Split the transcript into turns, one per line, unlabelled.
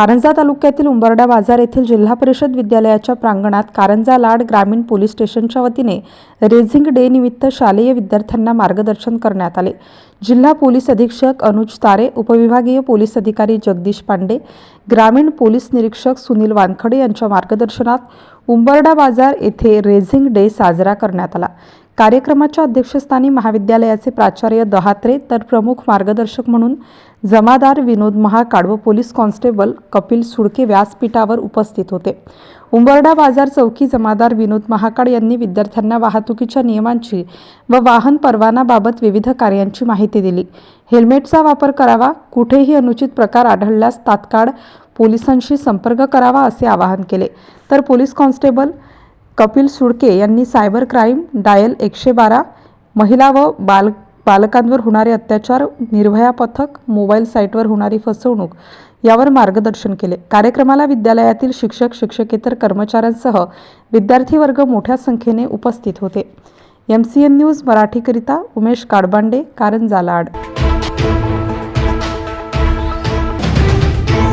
कारंजा तालुक्यातील उंबरडा बाजार येथील जिल्हा परिषद विद्यालयाच्या प्रांगणात कारंजा लाड ग्रामीण पोलीस स्टेशनच्या वतीने रेझिंग डे निमित्त शालेय विद्यार्थ्यांना मार्गदर्शन करण्यात आले. जिल्हा पोलीस अधीक्षक अनुज तारे उपविभागीय पोलीस अधिकारी जगदीश पांडे ग्रामीण पोलीस निरीक्षक सुनील वानखडे यांच्या मार्गदर्शनात उंबरडा बाजार येथे रेझिंग डे साजरा करण्यात आला. कार्यक्रमाच्या अध्यक्षस्थानी महाविद्यालयाचे प्राचार्य दहात्रे तर प्रमुख मार्गदर्शक म्हणून जमादार विनोद महाकाड व पोलीस कॉन्स्टेबल कपिल सुडके व्यासपीठावर उपस्थित होते. उंबरडा बाजार चौकी जमादार विनोद महाकाड यांनी विद्यार्थ्यांना वाहतुकीच्या नियमांची व वाहन परवानाबाबत विविध कार्यांची माहिती दिली. हेल्मेटचा वापर करावा कुठेही अनुचित प्रकार आढळल्यास तात्काळ पोलिसांशी संपर्क करावा असे आवाहन केले. तर पोलीस कॉन्स्टेबल कपिल सुडके यांनी सायबर क्राईम डायल एकशे बारा महिला व बाल बालकांवर होणारे अत्याचार निर्भया पथक मोबाईल साईटवर होणारी फसवणूक यावर मार्गदर्शन केले. कार्यक्रमाला विद्यालयातील शिक्षक शिक्षकेतर कर्मचाऱ्यांसह विद्यार्थी वर्ग मोठ्या संख्येने उपस्थित होते. एम सी एन न्यूज मराठीकरिता उमेश काडबांडे कारंजा लाड.